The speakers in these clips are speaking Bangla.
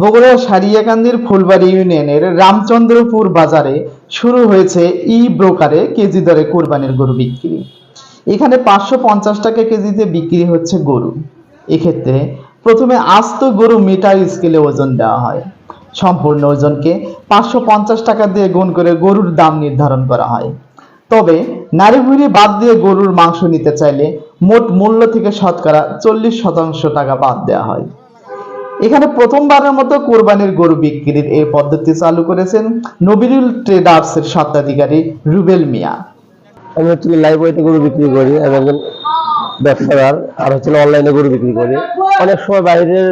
বগুড়া সারিয়াকান্দির ফুলবাড়ি ইউনিয়নের রামচন্দ্রপুর বাজারে শুরু হয়েছে ই ব্রোকারে কেজি দরে কোরবানির গরু বিক্রি। এখানে পাঁচশো পঞ্চাশ টাকা কেজিতে বিক্রি হচ্ছে গরু। এক্ষেত্রে প্রথমে আস্ত গরু মিটার স্কেলে ওজন দেওয়া হয়। সম্পূর্ণ ওজনকে পাঁচশো পঞ্চাশ টাকা দিয়ে গুণ করে গরুর দাম নির্ধারণ করা হয়। তবে নারী ভুঁড়ি বাদ দিয়ে গরুর মাংস নিতে চাইলে মোট মূল্য থেকে শতকরা চল্লিশ শতাংশ টাকা বাদ দেওয়া হয়। এখানে প্রথমবারের মতো কোরবানির গরু বিক্রির এই পদ্ধতি চালু করেছেন নবিরুল ট্রেডার্সের স্বত্বাধিকারী রুবেল মিয়া। আমি হচ্ছে লাইভ ওয়েটে গরু বিক্রি করি আমি একজন ব্যবসাদার, আর হচ্ছে অনলাইনে গরু বিক্রি করি। অনেক সময় বাইরের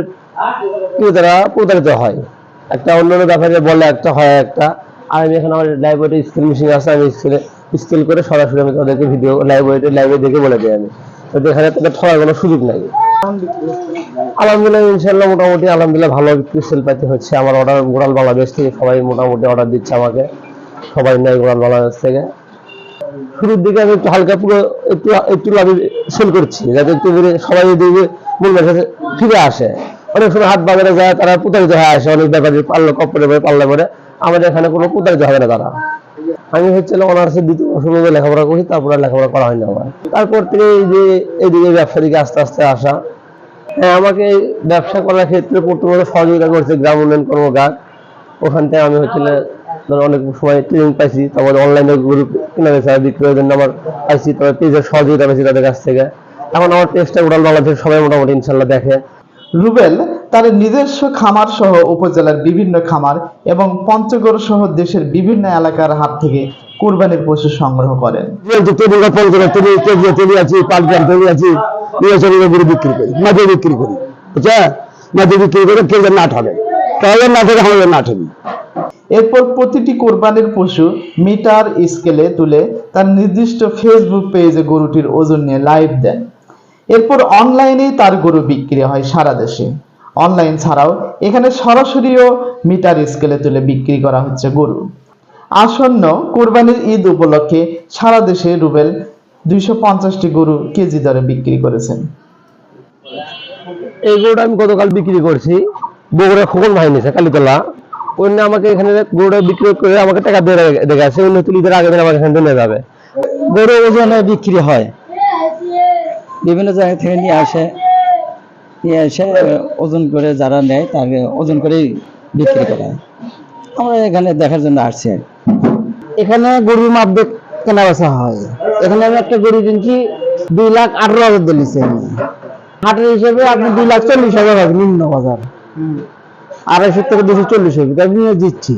ক্রেতারা প্রতারিত হয়। একটা অন্য ব্যাপারে বলে একটা, হয় একটা। আর আমি এখানে আমার লাইভ ওয়েটে স্কেল মেশিন আছে, আমি স্কেলে স্কেল করে সরাসরি আমি তাদেরকে ভিডিও লাইভ ওয়েটে লাইভে দেখে বলে দিই আমি। তাদের কোনো সুযোগ নাই। আলহামদুলিল্লাহ মোটামুটি আলহামদুলিল্লাহ ভালো বিক্রি সেল হচ্ছে। আমার অর্ডার গোড়াল বাংলাদেশ থেকে সবাই মোটামুটি অর্ডার দিচ্ছে আমাকে। সবাই নেয় গোড়াল বাংলাদেশ থেকে। শুরুর দিকে আমি একটু হালকা পুরো একটু একটু লাভে সেল করছি, যাতে একটু সবাই কাছে ফিরে আসে। অনেক সময় হাট বাজারে যায়, তারা প্রতারিত হয়ে আসে, অনেক ব্যাপারে পাল্লা কপরে পাল্লা করে। আমাদের এখানে কোনো প্রতারিত হবে না তারা। আমি হচ্ছে অনার্সের দ্বিতীয় বর্ষ পর্যন্ত লেখাপড়া করি তারপরে লেখাপড়া করা হয়নি আমার। তারপর থেকে এই যে এদিকে ব্যবসা দিকে আস্তে আস্তে আসা। হ্যাঁ আমাকে ব্যবসা করার ক্ষেত্রে প্রথমত সহযোগিতা করছে গ্রাম উন্নয়ন কর্মকার। ওখান থেকে আমি হচ্ছে ধরো অনেক সময় ট্রেনিং পাইছি, তারপর অনলাইনে গ্রুপ কিনা গেছে বিক্রয়ের জন্য আমার পাইছি, তারপর পেজের সহযোগিতা পাইছি তাদের কাছ থেকে। এখন আমার পেজটা উড়াল বাংলাদেশের সবাই মোটামুটি ইনশাল্লাহ দেখে। রুবেল তার নিজস্ব খামার সহ উপজেলার বিভিন্ন খামার এবং পঞ্চগড় সহ দেশের বিভিন্ন এলাকার হাট থেকে কোরবানির পশু সংগ্রহ করেন। বিক্রি করি মাঝে বিক্রি করি। বুঝছা? মাঝে বিক্রি করে কেউ তাহলে আমাদের এরপর প্রতিটি কোরবানির পশু মিটার স্কেলে তুলে তার নির্দিষ্ট ফেসবুক পেজে গরুটির ওজন নিয়ে লাইভ দেন। এরপর অনলাইনেই তার গরু বিক্রি হয় সারা দেশে। অনলাইন ছাড়াও এখানে সরাসরিও মিটার স্কেলে তুলে বিক্রি করা হচ্ছে গরু। আসন্ন কোরবানির ঈদ উপলক্ষে সারা দেশে রুবেল দুইশো পঞ্চাশটি গরু কেজি দরে বিক্রি করেছেন। এই গরুটা আমি গতকাল বিক্রি করছি। বগুড়া খোকন ভাই নিছে কালীতলা। অন্য আমাকে এখানে গরুটা বিক্রি করে আমাকে টাকা দিয়ে দেখে আছে অন্য তুলিদের আগে দিন আমাকে এখানে নিয়ে যাবে। গরু ওজনে বিক্রি হয়। বিভিন্ন জায়গা থেকে নিয়ে আসে, নিয়ে এসে ওজন করে যারা নেয় তাকে ওজন করেই বিক্রি করা। আমরা এখানে দেখার জন্য আসছি। এখানে গরুর মাপ কেনা বেচা হয়। এখানে আমি একটা গরু কিনছি, দুই লাখ আঠারো হাজার দিয়েছি হাটের হিসেবে আপনি দুই লাখ চল্লিশ হাজার হবে নিম্ন বাজার। আড়াইশো থেকে দুশো চল্লিশ হবে, তাই নিয়ে দিচ্ছি।